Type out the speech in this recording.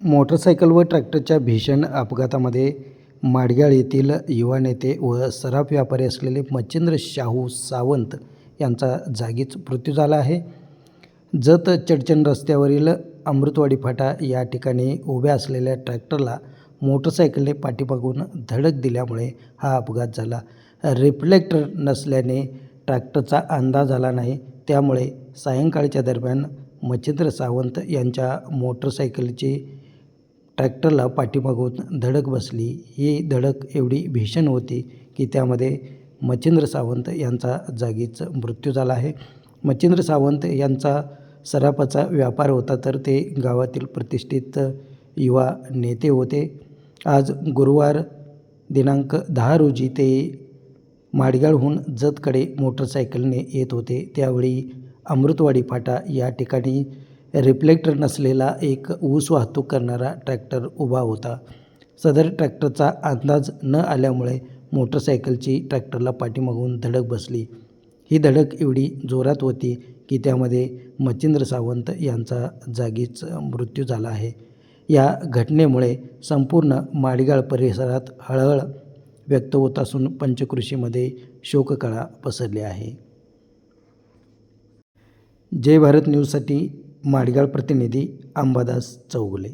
Motorcycle व ट्रॅक्टरच्या भीषण अपघातामध्ये माडगाळ येथील युवा नेते व सराफ व्यापारी असलेले मच्छिंद्र शाहू सावंत यांचा जागीच मृत्यू झाला आहे. जत चडचण रस्त्यावरील अमृतवाडी फाटा या ठिकाणी उभ्या असलेल्या ट्रॅक्टरला मोटरसायकलने पाठीमागून धडक दिल्यामुळे हा अपघात झाला. रिफ्लेक्टर नसल्याने ट्रॅक्टरचा अंदाज आला नाही. त्यामुळे सायंकाळच्या दरम्यान मच्छिंद्र सावंत यांच्या मोटरसायकलची ट्रॅक्टरला पाठीमागून धडक बसली. ही धडक एवढी भीषण होती की त्यामध्ये मच्छिंद्र सावंत यांचा जागीच मृत्यू झाला आहे. मच्छिंद्र सावंत यांचा सराफाचा व्यापार होता तर ते गावातील प्रतिष्ठित युवा नेते होते. आज गुरुवार दिनांक दहा रोजी ते माडगाळहून जतकडे मोटरसायकलने येत होते. त्यावेळी अमृतवाडी फाटा या ठिकाणी रिफ्लेक्टर नसलेला एक ऊस वाहतूक करणारा ट्रॅक्टर उभा होता. सदर ट्रॅक्टरचा अंदाज न आल्यामुळे मोटरसायकलची ट्रॅक्टरला पाठीमागून धडक बसली. ही धडक एवढी जोरात होती की त्यामध्ये मच्छिंद्र सावंत यांचा जागीच मृत्यू झाला आहे. या घटनेमुळे संपूर्ण माडगाळ परिसरात हळहळ व्यक्त होत असून पंचकृषीमध्ये शोककळा पसरली आहे. जय भारत न्यूजसाठी माडगाळ प्रतिनिधी अंबादास चौगुले.